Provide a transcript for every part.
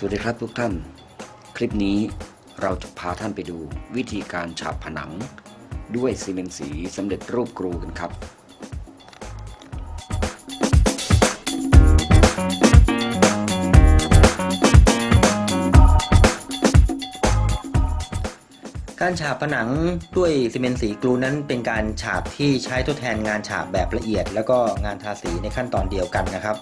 สวัสดีครับทุกท่าน คลิปนี้เราจะพาท่านไปดูวิธีการฉาบผนัง ด้วยซีเมนต์สีสำเร็จรูปกรูกันครับ การฉาบผนังด้วยซีเมนต์สีกลูนั้นเป็นการฉาบที่ใช้ทดแทนงานฉาบแบบละเอียด แล้วก็งานทาสีในขั้นตอนเดียวกันนะครับ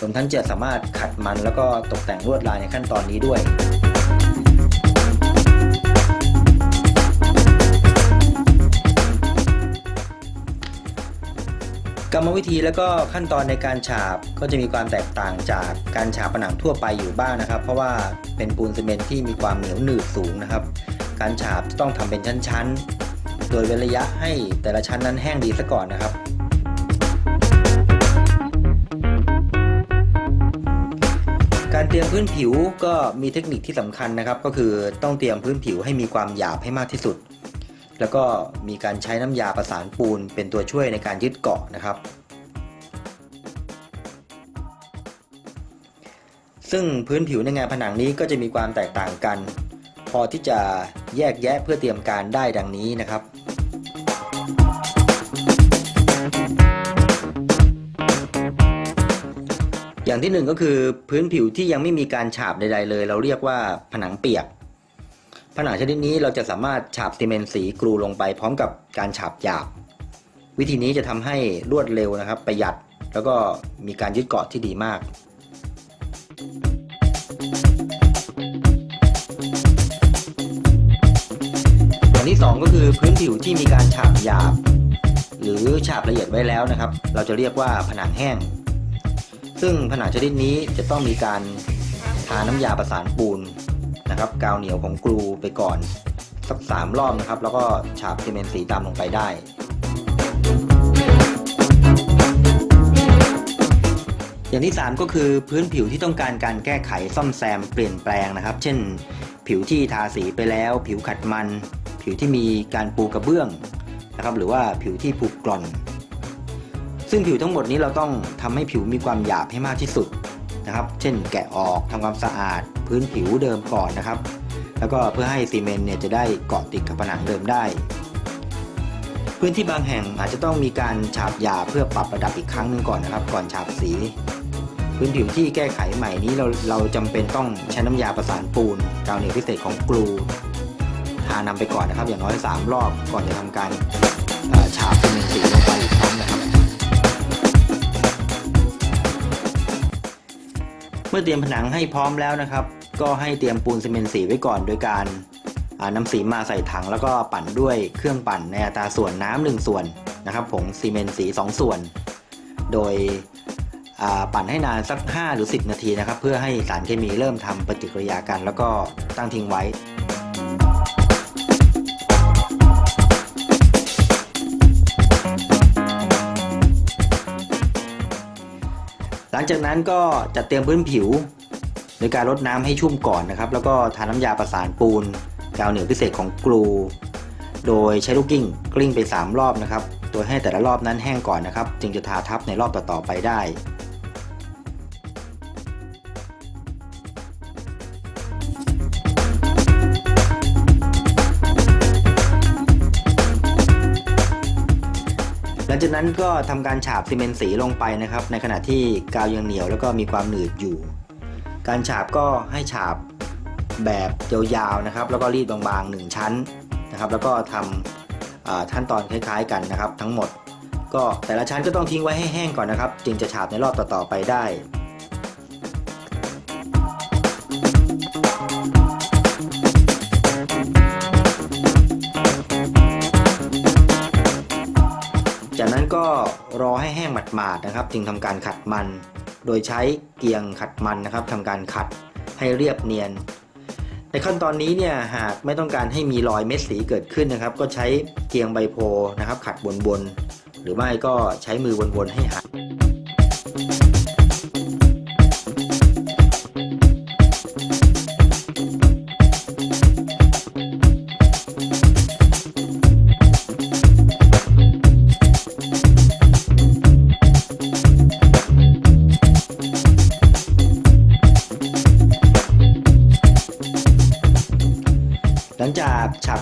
รวมทั้งจะสามารถขัดมันแล้วก็ตกแต่งลวดลายในขั้นตอนนี้ด้วยกรรมวิธีแล้วก็ขั้นตอนในการฉาบก็จะมีความแตกต่างจากการฉาบผนังทั่วไปอยู่บ้างนะครับ เพราะว่าเป็นปูนซีเมนต์ที่มีความเหนียวหนืดสูงนะครับ การฉาบจะต้องทำเป็นชั้นๆ โดยเว้นระยะให้แต่ละชั้นนั้นแห้งดีซะก่อนนะครับ พื้นผิวก็มีเทคนิคที่สำคัญนะครับ ก็คือต้องเตรียมพื้นผิวให้มีความหยาบให้มากที่สุด แล้วก็มีการใช้น้ำยาประสานปูนเป็นตัวช่วยในการยึดเกาะนะครับ ซึ่งพื้นผิวในงานผนังนี้ก็จะมีความแตกต่างกัน พอที่จะแยกแยะเพื่อเตรียมการได้ดังนี้นะครับ อย่างที่หนึ่งก็คือพื้นผิวที่ยังไม่มีการฉาบใด ๆ เลย เราเรียกว่าผนังเปียก ผนังชนิดนี้เราจะสามารถฉาบซีเมนต์สีกรูลงไป พร้อมกับการฉาบหยาบ วิธีนี้จะทำให้รวดเร็วนะครับ ประหยัดแล้วก็มีการยึดเกาะที่ดีมากอย่างที่สองก็คือพื้นผิวที่มีการฉาบหยาบ หรือฉาบละเอียดไว้แล้วนะครับ เราจะเรียกว่าผนังแห้ง ซึ่งผนังชนิดนี้จะต้องมีการทาน้ำยาประสานปูนนะครับ กาวเหนียวของกลูไปก่อนสักสามรอบนะครับ แล้วก็ฉาบซีเมนต์สีดำลงไปได้ อย่างที่ 3 ก็คือพื้นผิวที่ต้องการการแก้ไขซ่อมแซมเปลี่ยนแปลงนะครับ เช่น ผิวที่ทาสีไปแล้ว ผิวขัดมัน ผิวที่มีการปูกระเบื้องนะครับ หรือว่าผิวที่ผุกร่อน ซึ่งผิวทั้งหมดนี้เราต้องทำให้ผิวมีความหยาบให้มากที่สุดนะครับ เช่น แกะออกทำความสะอาด พื้นผิวเดิมก่อนนะครับ แล้วก็เพื่อให้ซีเมนต์เนี่ยจะได้เกาะติดกับผนังเดิมได้ พื้นที่บางแห่งอาจจะต้องมีการฉาบหยาเพื่อปรับระดับอีกครั้งหนึ่งก่อนนะครับ ก่อนฉาบสีพื้นผิวที่แก้ไขใหม่นี้เราเราจำเป็นต้องใช้น้ำยาประสานปูนกาวเหนียวพิเศษของกลูทานำไปก่อนนะครับ อย่างน้อย 3 รอบก่อนจะทำการฉาบซีเมนต์สี มื่อเตรียมผนังให้พร้อมแล้วนะครับ ก็ให้เตรียมปูนซีเมนต์สีไว้ก่อนโดยการอ่านำสีมาใส่ถังแล้วก็ปั่นด้วยเครื่องปั่นในอัตราส่วนน้ำหนึ่งส่วนนะครับผงซีเมนต์สี 2 ส่วน โดยปั่นให้นานสัก 5 หรือ 10 นาทีนะครับ เพื่อให้สารเคมีเริ่มทำปฏิกิริยากัน แล้วก็ตั้งทิ้งไว้ ลังจากนั้นก็จัดเตรียมพื้นผิว โดยการรดน้ำให้ชุ่มก่อนนะครับ แล้วก็ทาน้ำยาประสานปูนกาวเหนียวพิเศษของกลู โดยใช้ลูกกิ้งกลิ้งไป 3 รอบนะครับ โดยให้แต่ละรอบนั้นแห้งก่อนนะครับ จึงจะทาทับในรอบต่อๆไปได้ ลังจากนั้นก็ทำการฉาบซีเมนต์สีลงไปนะครับ ในขณะที่กาวยังเหนียวแล้วก็มีความหนืดอยู่ การฉาบก็ให้ฉาบแบบยาวๆนะครับ แล้วก็รีดบางๆ 1 ชั้นนะครับ แล้วก็ทำขั้นตอนคล้ายๆกันนะครับ ทั้งหมด ก็แต่ละชั้นก็ต้องทิ้งไว้ให้แห้งก่อนนะครับ จึงจะฉาบในรอบต่อๆไปได้ ดหมาดนะครับ จึงทำการขัดมัน โดยใช้เกียงขัดมันนะครับทำการขัดให้เรียบเนียน ในขั้นตอนนี้เนี่ยหากไม่ต้องการให้มีรอยเม็ดสีเกิดขึ้นนะครับ ก็ใช้เกียงใบโพนะครับ ขัดบนๆหรือไม่ก็ใช้มือวนๆให้หัก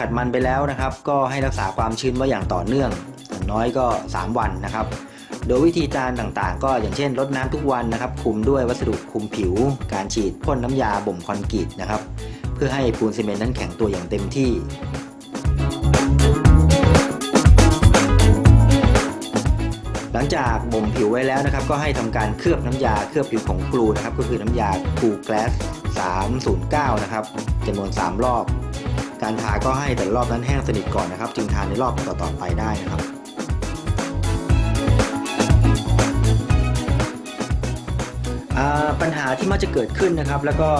กฉาบขัดมันไปแล้วนะครับ ก็ให้รักษาความชื้นไว้อย่างต่อเนื่องอย่างน้อยก็ 3 วันนะครับ โดยวิธีการต่างๆ ก็อย่างเช่นรดน้ำทุกวันนะครับคุมด้วยวัสดุคุมผิว การฉีดพ่นน้ำยาบ่มคอนกรีตนะครับ เพื่อให้ปูนซีเมนต์นั้นแข็งตัวอย่างเต็มที่หลังจากบ่มผิวไว้แล้วนะครับ ก็ให้ทำการเคลือบน้ำยาเคลือบผิวของกลูนะครับ ก็คือน้ำยากูแกลส309 นะครับจำนวน 3 รอบ การทาก็ให้แต่รอบนั้นแห้งสนิทก่อนนะครับ จึงทาในรอบต่อๆไปได้นะครับปัญหาที่มักจะเกิดขึ้นนะครับ แล้วก็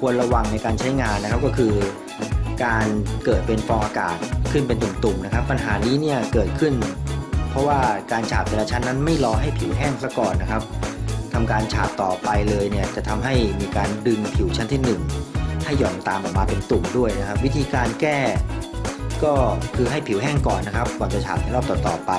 ควรระวังในการใช้งานนะครับก็คือการเกิดเป็นฟองอากาศขึ้นเป็นตุ่มๆนะครับ ปัญหานี้เนี่ยเกิดขึ้น เพราะว่าการฉาบแต่ละชั้นนั้นไม่รอให้ผิวแห้งซะก่อนนะครับทำการฉาบต่อไปเลยเนี่ยจะทำให้มีการดึงผิวชั้นที่ 1 หย่อนตามออกมาเป็นตุ่มด้วยนะครับ วิธีการแก้ก็คือให้ผิวแห้งก่อนนะครับ ก่อนจะฉาบในรอบต่อๆไป